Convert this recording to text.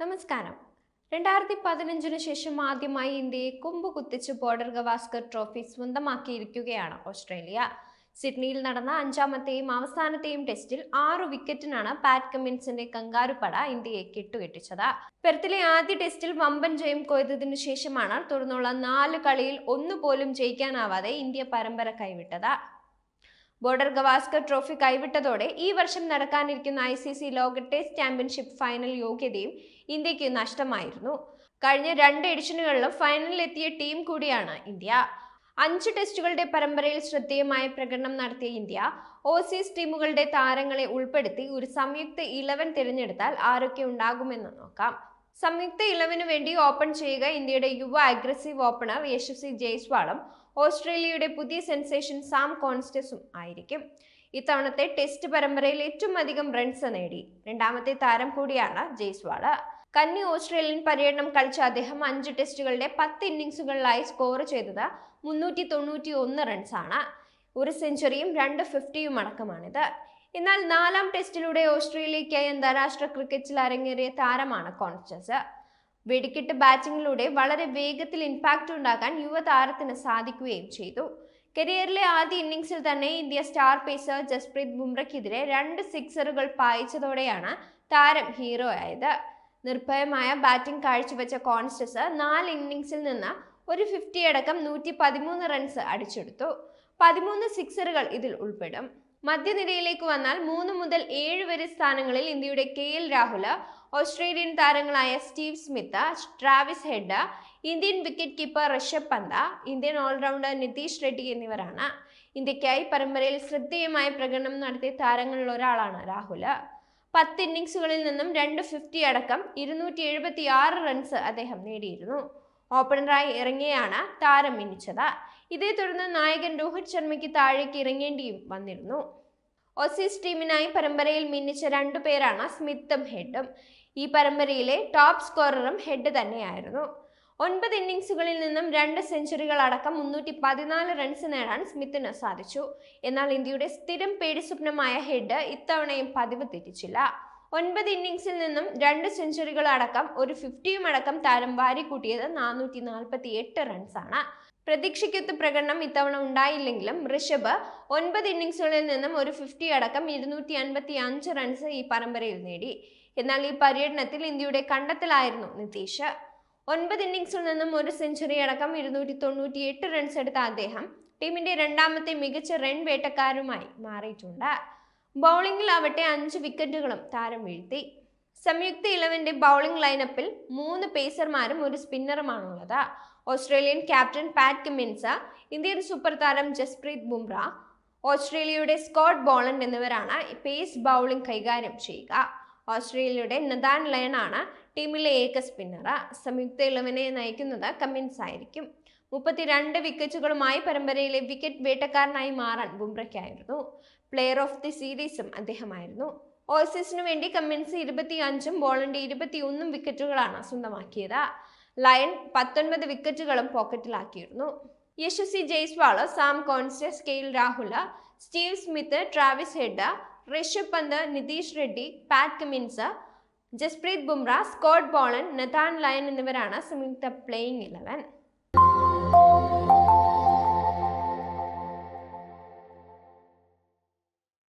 നമസ്കാരം. രണ്ടായിരത്തി പതിനഞ്ചിനു ശേഷം ആദ്യമായി ഇന്ത്യയെ കൊമ്പ് കുത്തിച്ച് ബോർഡർ ഗവാസ്കർ ട്രോഫി സ്വന്തമാക്കിയിരിക്കുകയാണ് ഓസ്ട്രേലിയ. സിഡ്നിയിൽ നടന്ന അഞ്ചാമത്തെയും അവസാനത്തെയും ടെസ്റ്റിൽ ആറു വിക്കറ്റിനാണ് പാറ്റ് കമ്മിൻസിന്റെ കങ്കാരുപട ഇന്ത്യയെ കെട്ടുകെട്ടിച്ചത്. പെർത്തിലെ ആദ്യ ടെസ്റ്റിൽ വമ്പൻ ജയം കൊയ്തതിനു ശേഷമാണ് തുടർന്നുള്ള നാല് കളിയിൽ ഒന്നുപോലും ജയിക്കാനാവാതെ ഇന്ത്യ പരമ്പര കൈവിട്ടത്. ബോർഡർ ഗവാസ്കർ ട്രോഫി കൈവിട്ടതോടെ ഈ വർഷം നടക്കാനിരിക്കുന്ന ഐ സി സി ലോക ടെസ്റ്റ് ചാമ്പ്യൻഷിപ്പ് ഫൈനൽ യോഗ്യതയും ഇന്ത്യയ്ക്ക് നഷ്ടമായിരുന്നു. കഴിഞ്ഞ രണ്ട് എഡിഷനുകളിലും ഫൈനലിൽ എത്തിയ ടീം കൂടിയാണ് ഇന്ത്യ. അഞ്ച് ടെസ്റ്റുകളുടെ പരമ്പരയിൽ ശ്രദ്ധേയമായ പ്രകടനം നടത്തിയ ഇന്ത്യ ഓസീസ് ടീമുകളുടെ താരങ്ങളെ ഉൾപ്പെടുത്തി ഒരു സംയുക്ത ഇലവൻ തിരഞ്ഞെടുത്താൽ ആരൊക്കെ ഉണ്ടാകുമെന്ന് നോക്കാം. സംയുക്ത ഇലവന് വേണ്ടി ഓപ്പൺ ചെയ്യുക ഇന്ത്യയുടെ യുവ അഗ്രസീവ് ഓപ്പണർ യശസ്വി ജയ്സ്വാളും ഓസ്ട്രേലിയയുടെ പുതിയ സെൻസേഷൻ സാം കോൺസ്റ്റസും ആയിരിക്കും. ഇത്തവണത്തെ ടെസ്റ്റ് പരമ്പരയിൽ ഏറ്റവും അധികം റൺസ് നേടി. രണ്ടാമത്തെ താരം കൂടിയാണ് ജയ്സ്വാൾ. കന്നി ഓസ്ട്രേലിയൻ പര്യടനം കളിച്ച അദ്ദേഹം അഞ്ച് ടെസ്റ്റുകളുടെ പത്ത് ഇന്നിങ്സുകളിലായി സ്കോർ ചെയ്തത് മുന്നൂറ്റി തൊണ്ണൂറ്റി ഒന്ന് റൺസാണ്. ഒരു സെഞ്ചുറിയും രണ്ട് ഫിഫ്റ്റിയും അടക്കമാണിത്. എന്നാൽ നാലാം ടെസ്റ്റിലൂടെ ഓസ്ട്രേലിയയ്ക്കായി അന്താരാഷ്ട്ര ക്രിക്കറ്റിൽ അരങ്ങേറിയ താരമാണ് കോൺസ്റ്റസ്. വെടിക്കെട്ട് ബാറ്റിംഗിലൂടെ വളരെ വേഗത്തിൽ ഇമ്പാക്റ്റ് ഉണ്ടാക്കാൻ യുവതാരത്തിന് സാധിക്കുകയും ചെയ്തു. കരിയറിലെ ആദ്യ ഇന്നിംഗ്സിൽ തന്നെ ഇന്ത്യ സ്റ്റാർ പേസർ ജസ്പ്രീത് ബുംറയ്ക്കെതിരെ രണ്ട് സിക്സറുകൾ പായിച്ചതോടെയാണ് താരം ഹീറോ ആയത്. നിർഭയമായ ബാറ്റിംഗ് കാഴ്ചവെച്ച കോൺസ്റ്റസ് നാല് ഇന്നിംഗ്സിൽ നിന്ന് ഒരു ഫിഫ്റ്റി അടക്കം നൂറ്റി പതിമൂന്ന് റൺസ് അടിച്ചെടുത്തു. പതിമൂന്ന് സിക്സറുകൾ ഇതിൽ ഉൾപ്പെടും. മധ്യനിരയിലേക്ക് വന്നാൽ മൂന്ന് മുതൽ ഏഴ് വരെ സ്ഥാനങ്ങളിൽ ഇന്ത്യയുടെ കെ എൽ രാഹുൽ ഓസ്ട്രേലിയൻ താരങ്ങളായ Steve Smith Travis Head Indian wicket keeper Rishabh Pant Indian all rounder Nitish Reddy എന്നിവരാണ്. ഇന്ത്യക്കായി പരമ്പരയിൽ ശ്രദ്ധേയമായ പ്രകടനം നടത്തിയ താരങ്ങളിൽ ഒരാളാണ് രാഹുൽ പത്ത് ഇന്നിംഗ്സുകളിൽ നിന്നും രണ്ട് ഫിഫ്റ്റി അടക്കം ഇരുന്നൂറ്റി എഴുപത്തി ആറ് റൺസ് അദ്ദേഹം നേടിയിരുന്നു. ഓപ്പണറായി ഇറങ്ങിയാണ് താരം മിന്നിച്ചത്. ഇതേ തുടർന്ന് നായകൻ രോഹിത് ശർമ്മയ്ക്ക് താഴേക്ക് ഇറങ്ങേണ്ടിയും വന്നിരുന്നു. ഓസീസ് ടീമിനായി പരമ്പരയിൽ മിന്നിച്ച രണ്ടു പേരാണ് സ്മിത്തും ഹെഡും. ഈ പരമ്പരയിലെ ടോപ്പ് സ്കോററും ഹെഡ് തന്നെയായിരുന്നു. ഒൻപത് ഇന്നിങ്സുകളിൽ നിന്നും രണ്ട് സെഞ്ചുറികൾ അടക്കം മുന്നൂറ്റി പതിനാല് റൺസ് നേടാൻ സ്മിത്തിന് സാധിച്ചു. എന്നാൽ ഇന്ത്യയുടെ സ്ഥിരം പേടിസ്വപ്നമായ ഹെഡ് ഇത്തവണയും പതിവ് തെറ്റിച്ചില്ല. ഒൻപത് ഇന്നിംഗ്സിൽ നിന്നും രണ്ട് സെഞ്ചുറികൾ അടക്കം ഒരു ഫിഫ്റ്റിയും അടക്കം താരം വാരിക്കൂട്ടിയത് നാനൂറ്റി നാൽപ്പത്തി എട്ട് റൺസാണ്. പ്രതീക്ഷയ്ക്കൊത്ത് പ്രകടനം ഇത്തവണ ഉണ്ടായില്ലെങ്കിലും ഋഷഭ് ഒൻപത് ഇന്നിംഗ്സുകളിൽ നിന്നും ഒരു ഫിഫ്റ്റി അടക്കം ഇരുന്നൂറ്റി അൻപത്തി അഞ്ച് റൺസ് ഈ പരമ്പരയിൽ നേടി. എന്നാൽ ഈ പര്യടനത്തിൽ ഇന്ത്യയുടെ കണ്ടെത്തലായിരുന്നു നിതീഷ്. ഒൻപത് ഇന്നിംഗ്സിൽ നിന്നും ഒരു സെഞ്ചുറി അടക്കം ഇരുന്നൂറ്റി തൊണ്ണൂറ്റി എട്ട് റൺസ് എടുത്ത അദ്ദേഹം ടീമിന്റെ രണ്ടാമത്തെ മികച്ച റൺ വേട്ടക്കാരുമായി മാറിയിട്ടുണ്ട്. ബൗളിംഗിൽ ആവട്ടെ അഞ്ച് വിക്കറ്റുകളും താരം വീഴ്ത്തി. സംയുക്ത ഇലവന്റെ ബൗളിംഗ് ലൈനപ്പിൽ മൂന്ന് പേസർമാരും ഒരു സ്പിന്നറുമാണുള്ളത് Australian captain Pat Cummins Indian super താരം ജസ്പ്രീത് ബുംറ ഓസ്ട്രേലിയയുടെ സ്കോട്ട് ബോളണ്ട് എന്നിവരാണ് പേസ് ബൗളിംഗ് കൈകാര്യം ചെയ്യുക. ഓസ്ട്രേലിയയുടെ നദാൻ ലയണാണ് ടീമിലെ ഏക സ്പിന്നർ സംയുക്ത ഇളവനെ നയിക്കുന്നത് കമ്മിൻസ് ആയിരിക്കും. മുപ്പത്തിരണ്ട് വിക്കറ്റുകളുമായി പരമ്പരയിലെ വിക്കറ്റ് വേട്ടക്കാരനായി മാറാൻ ബുംറയ്ക്കായിരുന്നു. പ്ലെയർ ഓഫ് ദി സീരീസും അദ്ദേഹമായിരുന്നു. ഓസീസിനു വേണ്ടി കമ്മിൻസ് ഇരുപത്തി അഞ്ചും ബോളണ്ട് ഇരുപത്തിയൊന്നും വിക്കറ്റുകളാണ് സ്വന്തമാക്കിയത്. ലയൺ പത്തൊൻപത് വിക്കറ്റുകളും പോക്കറ്റിലാക്കിയിരുന്നു. Yashasvi Jaiswal Sam Konstas K L Rahul Steve Smith Travis Head Rishabh Pant Nitish Reddy Pat Cummins Jasprit Bumrah Scott Boland Nathan Lyon എന്നിവരാണ് സംയുക്ത പ്ലേയിങ് ഇലവൻ